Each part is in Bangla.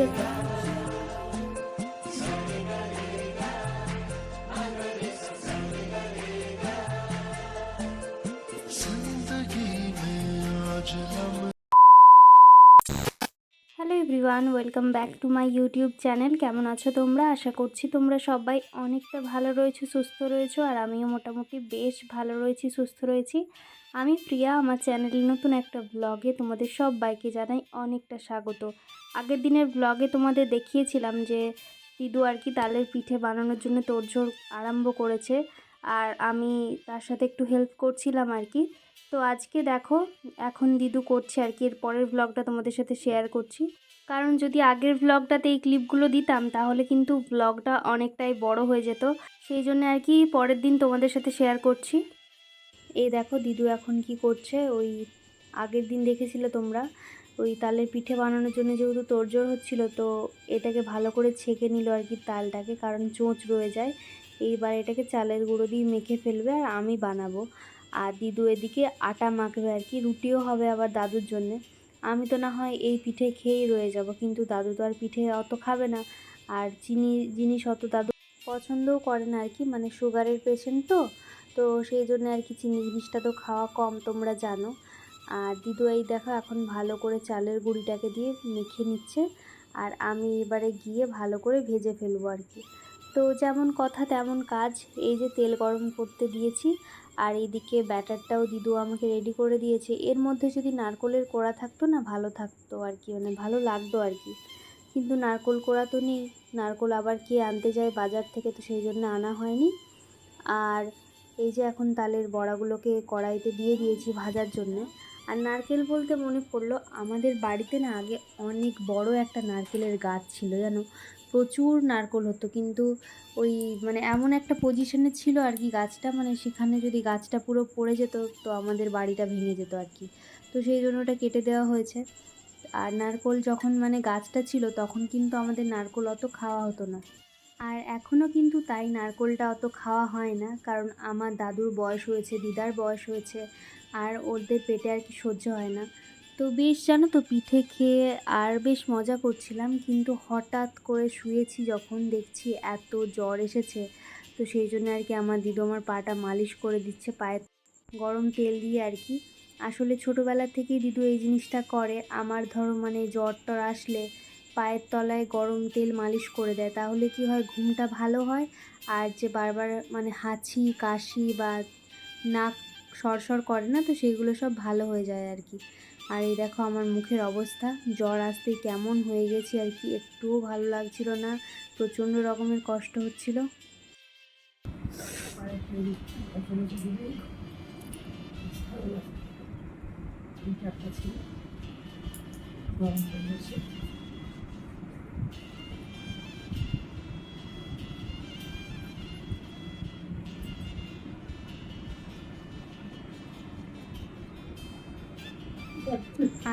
Hello everyone welcome back to my YouTube channel কেমন আছো তোমরা? আশা করছি তোমরা সবাই অনেকটা ভালো রয়েছো, সুস্থ রয়েছো, আর আমিও মোটামুটি বেশ ভালো রয়েছি, সুস্থ রয়েছি। আমি প্রিয়া, আমার চ্যানেলের নতুন একটা ব্লগে তোমাদের সব বাইকে জানাই অনেকটা স্বাগত। আগের দিনের ব্লগে তোমাদের দেখিয়েছিলাম যে দিদু আর কি তালের পিঠে বানানোর জন্য তোড়জোড় আরম্ভ করেছে। আর আমি তার সাথে একটু হেল্প করছিলাম আর কি। তো আজকে দেখো, এখন দিদু করছে আর কি। এর পরের ব্লগটা তোমাদের সাথে শেয়ার করছি। কারণ যদি আগের ব্লগটাতে এই ক্লিপগুলো দিতাম, তাহলে কিন্তু ব্লগটা অনেকটাই বড় হয়ে যেত। সেই জন্য আর কি পরের দিন তোমাদের সাথে শেয়ার করছি। এই দেখো, দিদু এখন কি করছে? ওই আগের দিন দেখেছিলে তোমরা? ওই তালের পিঠে বানানোর জন্য যেহেতু তোড়জোড় হচ্ছিল, তো এটাকে ভালো করে ছেঁকে নিল আর কি তালটাকে, কারণ চোঁচ রয়ে যায়। এইবার এটাকে চালের গুঁড়ো দিয়ে মেখে ফেলবে আর আমি বানাবো। আর দিদু এদিকে আটা মাখবে আর কি, রুটিও হবে আবার দাদুর জন্যে। আমি তো না হয় এই পিঠে খেয়েই রয়ে যাব, কিন্তু দাদু তো আর পিঠে অত খাবে না। আর চিনি, জিনিস অত দাদু পছন্দও করে না আর কি মানে সুগারের পেশেন্ট তো। তো সেই জন্য আর কি চিনি জিনিসটা তো খাওয়া কম, তোমরা জানো। আর দিদু এই দেখো এখন ভালো করে চালের গুঁড়িটাকে দিয়ে মেখে নিচ্ছে। আর আমি এবারে গিয়ে ভালো করে ভেজে ফেলব আর কি। তো যেমন কথা তেমন কাজ, এই যে তেল গরম করতে দিয়েছি আর এইদিকে ব্যাটারটাও দিদু আমাকে রেডি করে দিয়েছে। এর মধ্যে যদি নারকলের কোড়া থাকতো না, ভালো থাকতো আর কি মানে ভালো লাগতো আর কি। কিন্তু নারকোল কোড়া তো নেই, নারকোল আবার কে আনতে যায় বাজার থেকে তো সেই জন্য আনা হয়নি। আর এই যে এখন তালের বড়াগুলোকে কড়াইতে দিয়ে দিয়েছি ভাজার জন্যে। আর নারকেল বলতে মনে পড়ল আমাদের বাড়িতে না আগে অনেক বড় একটা নারকেলের গাছ ছিল, জানো? প্রচুর নারকোল হতো, কিন্তু ওই মানে এমন একটা পজিশনে ছিল আর কি গাছটা মানে সেখানে যদি গাছটা পুরো পড়ে যেত তো আমাদের বাড়িটা ভেঙে যেত আর কি। তো সেই জন্য ওটা কেটে দেওয়া হয়েছে। আর নারকোল যখন মানে গাছটা ছিল তখন কিন্তু আমাদের নারকোল অত খাওয়া হতো না। আর এখনও কিন্তু তাই নারকোলটা অত খাওয়া হয় না, কারণ আমার দাদুর বয়স হয়েছে, দিদার বয়স হয়েছে, আর ওদের পেটে আর কি সহ্য হয় না। তো বেশ জানো তো, পিঠে খেয়ে আর বেশ মজা করছিলাম, কিন্তু হঠাৎ করে শুয়েছি যখন দেখছি এত জ্বর এসেছে, তো সেই জন্য আর কি আমার দিদু আমার পাটা মালিশ করে দিচ্ছে, পায়ে গরম তেল দিয়ে আর কি। আসলে ছোটোবেলা থেকেই দিদু এই জিনিসটা করে, আমার ধরো মানে জ্বর টর আসলে পায়ের তলায় গরম তেল মালিশ করে দেয়। তাহলে কি হয়? ঘুমটা ভালো হয়? আর যে বারবার মানে হাঁচি, কাশি বা নাক সরসর করে না, তো সেইগুলো সব ভালো হয়ে যায় আর কি। আর এই দেখো আমার মুখের অবস্থা। জ্বর আসতে কেমন হয়ে গেছি আর কি একটুও ভালো লাগছিল না। প্রচণ্ড রকমের কষ্ট হচ্ছিল।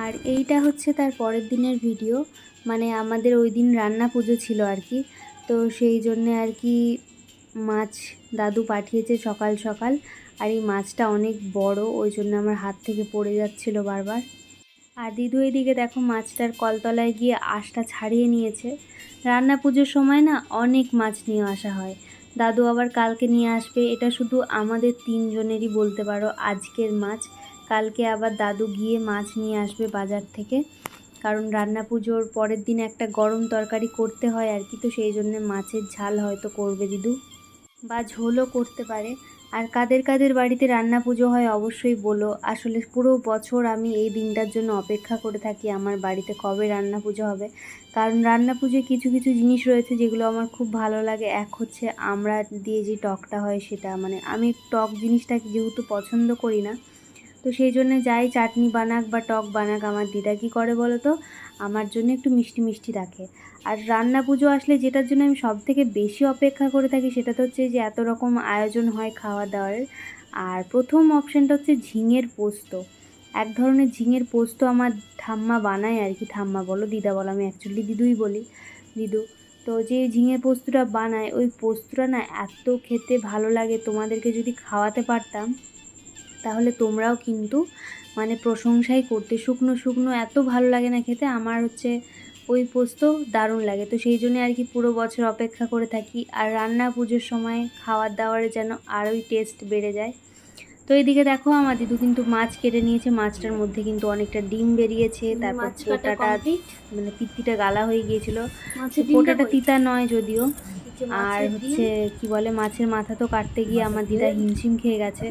আর এইটা হচ্ছে তার পরের দিনের ভিডিও। মানে আমাদের ওই দিন রান্না পুজো ছিল আর কি। তো সেই জন্যে আর কি মাছ দাদু পাঠিয়েছে সকাল সকাল। আর এই মাছটা অনেক বড়, ওই জন্য আমার হাত থেকে পড়ে যাচ্ছিল বারবার। আর দিদু এদিকে দেখো মাছটার কলতলায় গিয়ে আশটা ছাড়িয়ে নিয়েছে। রান্না পুজোর সময় না অনেক মাছ নিয়ে আসা হয়। দাদু আবার কালকে নিয়ে আসবে, এটা শুধু আমাদের তিনজনেরই বলতে পারো আজকের মাছ। কালকে আবার দাদু গিয়ে মাছ নিয়ে আসবে বাজার থেকে। কারণ রান্না পুজোর পরের দিন একটা গরম তরকারি করতে হয় আর কি, তো সেই জন্য মাছের ঝাল হয়তো করবে দিদু। বা ঝোলও করতে পারে। আর কাদের কাদের বাড়িতে রান্না পুজো হয় অবশ্যই বলো। আসলে পুরো বছর আমি এই দিনটার জন্য অপেক্ষা করে থাকি আমার বাড়িতে কবে রান্না পুজো হবে। কারণ রান্না পুজোয় কিছু কিছু জিনিস রয়েছে যেগুলো আমার খুব ভালো লাগে। এক হচ্ছে আমরা দিয়ে যে টকটা হয় সেটা মানে আমি টক জিনিসটা যেহেতু পছন্দ করি না তো সেই জন্য যাই, চাটনি বানাক বা টক বানাক, আমার দিদা কী করে বলো তো আমার জন্য একটু মিষ্টি মিষ্টি রাখে। আর রান্না পুজো আসলে যেটার জন্য আমি সব থেকে বেশি অপেক্ষা করে থাকি সেটা তো হচ্ছে যে এত রকম আয়োজন হয় খাওয়া দাওয়ার আর প্রথম অপশানটা হচ্ছে ঝিঙের পোস্ত। এক ধরনের ঝিঙের পোস্ত আমার ঠাম্মা বানায় আর কি। ঠাম্মা বলো, দিদা বলো, আমি অ্যাকচুয়ালি দিদুই বলি, দিদু। তো যে ঝিঙে পোস্তটা বানায়, ওই পোস্তটা না এত খেতে ভালো লাগে। তোমাদেরকে যদি খাওয়াতে পারতাম তাহলে তোমরাও কিন্তু মানে প্রশংসাই করতে। শুকনো শুকনো এত ভালো লাগে না খেতে আমার হচ্ছে ওই পোস্ত দারুণ লাগে। তো সেই জন্য আর কি পুরো বছর অপেক্ষা করে থাকি আর রান্না পুজোর সময় খাওয়ার দাওয়ারে যেন আরোই টেস্ট বেড়ে যায়। তো এইদিকে দেখো আমার দিদু কিন্তু মাছ কেটে নিয়েছে মাছটার মধ্যে কিন্তু অনেকটা ডিম বেরিয়েছে তারপর মাছ কাটা মানে পিত্তিটা গালা হয়ে গিয়েছিল। মাছের পোটাটা তিতা নয় যদিও। আর হচ্ছে কি বলে মাছের মাথা তো কাটতে গিয়ে আমার দিদা হিমশিম খেয়ে গেছে।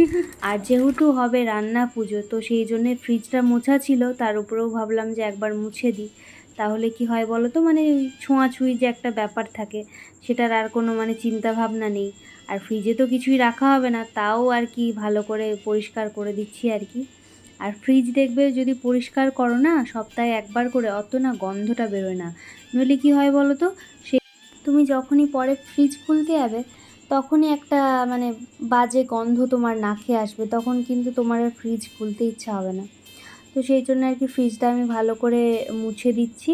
আর যেহেতু হবে রান্না পুজো তো সেই জন্য ফ্রিজটা মোছা ছিল তার উপরেও ভাবলাম যে একবার মুছে দিই। তাহলে কি হয় বলো তো মানে ছোঁয়াছুঁই যে একটা ব্যাপার থাকে সেটার আর কোনো মানে চিন্তা ভাবনা নেই। আর ফ্রিজে তো কিছুই রাখা হবে না তাও আর কি ভালো করে পরিষ্কার করে দিচ্ছি আর কি। আর ফ্রিজ দেখবে যদি পরিষ্কার করো না সপ্তাহে একবার করে অত না গন্ধটা বেরোয় না। নইলে কি হয় বলো তো সে তুমি যখনই পরে ফ্রিজ খুলতে যাবে, তখনই একটা মানে বাজে গন্ধ তোমার নাকে আসবে, তখন কিন্তু তোমার আর ফ্রিজ খুলতে ইচ্ছা হবে না। তো সেই জন্য আর কি ফ্রিজটা আমি ভালো করে মুছে দিচ্ছি।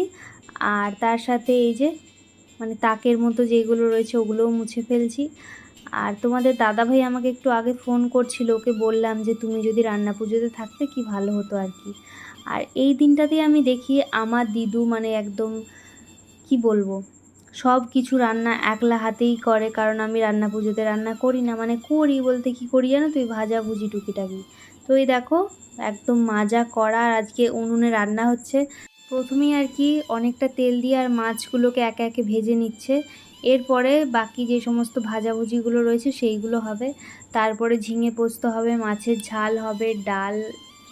আর তার সাথে এই যে মানে তাকের মতো যেগুলো রয়েছে ওগুলোও মুছে ফেলছি। আর তোমাদের দাদাভাই আমাকে একটু আগে ফোন করছিল, ওকে বললাম যে তুমি যদি রান্না পুজোতে থাকতে কি ভালো হতো আর কি। আর এই দিনটাতেই আমি দেখি আমার দিদু মানে একদম, কি বলব? সব কিছু রান্না একলা হাতেই করে, কারণ আমি রান্না পুজোতে রান্না করি না। মানে করি বলতে কি করি জানো তুই? ভাজা ভুজি টুকিটাকি। তো এই দেখো, একদম মাজা করা আর আজকে উনুনে রান্না হচ্ছে। প্রথমেই আর কি অনেকটা তেল দিয়ে আর মাছগুলোকে একে একে ভেজে নিচ্ছে। এরপরে বাকি যে সমস্ত ভাজাভুজিগুলো রয়েছে সেইগুলো হবে। তারপরে ঝিঙে পোস্ত হবে, মাছের ঝাল হবে, ডাল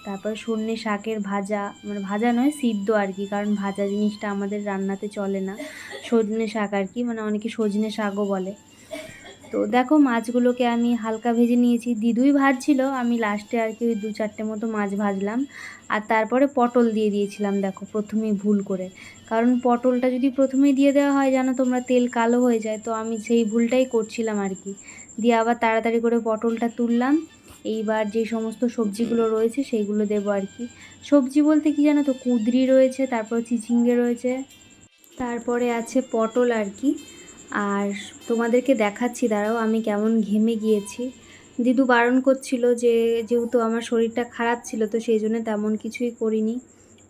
তারপর সর্ষে শাকের ভাজা মানে ভাজা নয়, সিদ্ধ আর কি, কারণ ভাজা জিনিসটা আমাদের রান্নাতে চলে না। সজনে শাক আর কি মানে অনেকে সজনে শাকও বলে। তো দেখো মাছগুলোকে আমি হালকা ভেজে নিয়েছি। দিদুই ভাজছিল, আমি লাস্টে আর কি ওই দু চারটে মতো মাছ ভাজলাম। আর তারপরে পটল দিয়ে দিয়েছিলাম, দেখো, প্রথমেই ভুল করে। কারণ পটলটা যদি প্রথমেই দিয়ে দেওয়া হয়, জানো তোমরা, তেল কালো হয়ে যায়। তো আমি সেই ভুলটাই করছিলাম আর কি। দিয়ে আবার তাড়াতাড়ি করে পটলটা তুললাম। এইবার যে সমস্ত সবজিগুলো রয়েছে সেইগুলো দেবো আর কি। সবজি বলতে কি জানো তো? কুঁদরি রয়েছে, তারপর চিচিঙ্গে রয়েছে, তারপরে আছে পটল আর কি। আর তোমাদেরকে দেখাচ্ছি, দাঁড়াও, আমি কেমন ঘেমে গিয়েছি। দিদু বারণ করছিল যে, যেহেতু আমার শরীরটা খারাপ ছিল, তো সেই জন্য তেমন কিছুই করিনি।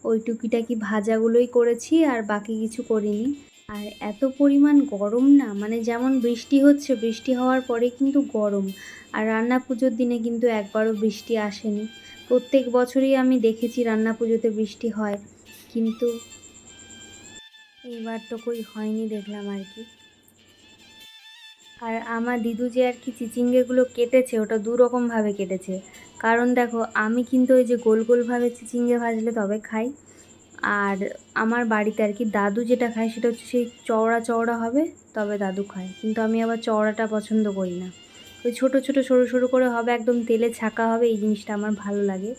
ওই টুকিটাকি ভাজাগুলোই করেছি আর বাকি কিছু করিনি। আর এত পরিমাণ গরম না মানে যেমন বৃষ্টি হচ্ছে, বৃষ্টি হওয়ার পরে কিন্তু গরম। আর রান্না পুজোর দিনে কিন্তু একবারও বৃষ্টি আসেনি। প্রত্যেক বছরই আমি দেখেছি রান্না পুজোতে বৃষ্টি হয়, কিন্তু এইবার তো কই হয়নি দেখলাম আর কি। আর আমার দিদু যে আর কি চিচিঙ্গেগুলো কেটেছে, ওটা দু রকমভাবে কেটেছে। কারণ দেখো, আমি কিন্তু ওই যে গোল গোলভাবে চিচিঙ্গে ভাজলে তবে খাই। আর আমার বাড়িতে আর কি দাদু যেটা খায় সেটা হচ্ছে সেই চওড়া চওড়া হবে, তবে দাদু খায়। কিন্তু আমি আবার চওড়াটা পছন্দ করি না। ওই ছোটো ছোটো সরু সরু করে হবে, একদম তেলে ছাকা হবে, এই জিনিসটা আমার ভালো লাগে।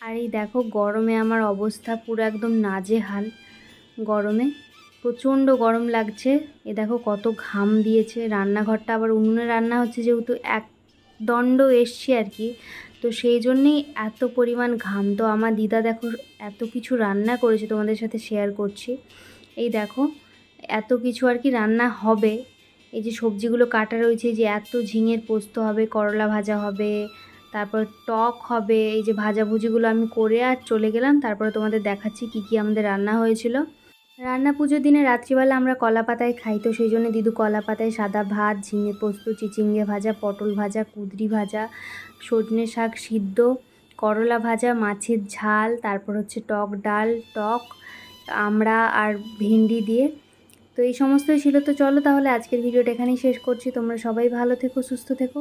আর এই দেখো, গরমে আমার অবস্থা পুরো একদম নাজেহাল। গরমে প্রচণ্ড গরম লাগছে। এ দেখো কত ঘাম দিয়েছে। রান্নাঘরটা আবার উনুনে রান্না হচ্ছে, যেহেতু এক দণ্ড এসছি আর কি। তো সেই জন্যেই এত পরিমাণ ঘাম। তো আমার দিদা দেখো, এত কিছু রান্না করেছে তোমাদের সাথে শেয়ার করছি। এই দেখো, এত কিছু আর কি রান্না হবে। এই যে সবজিগুলো কাটা রয়েছে যে এত ঝিঙের পোস্ত হবে, করলা ভাজা হবে, তারপর টক হবে, এই যে ভাজাভুজিগুলো আমি করে আর চলে গেলাম। তারপরে তোমাদের দেখাচ্ছি কি কি আমাদের রান্না হয়েছিল। রান্না পুজোর দিনে রাত্রিবেলা আমরা কলা পাতায় খাই, তো সেই জন্য দিদু কলা পাতায় সাদা ভাত, ঝিঙে পোস্ত, চিচিঙ্গে ভাজা, পটল ভাজা, কুদরি ভাজা, সজনে শাক সিদ্ধ, করলা ভাজা, মাছের ঝাল, তারপর হচ্ছে টক ডাল, টক আমড়া আর ভেন্ডি দিয়ে। তো এই সমস্তই ছিল। তো চলো তাহলে আজকের ভিডিওটা এখানেই শেষ করছি। তোমরা সবাই ভালো থেকো, সুস্থ থেকো।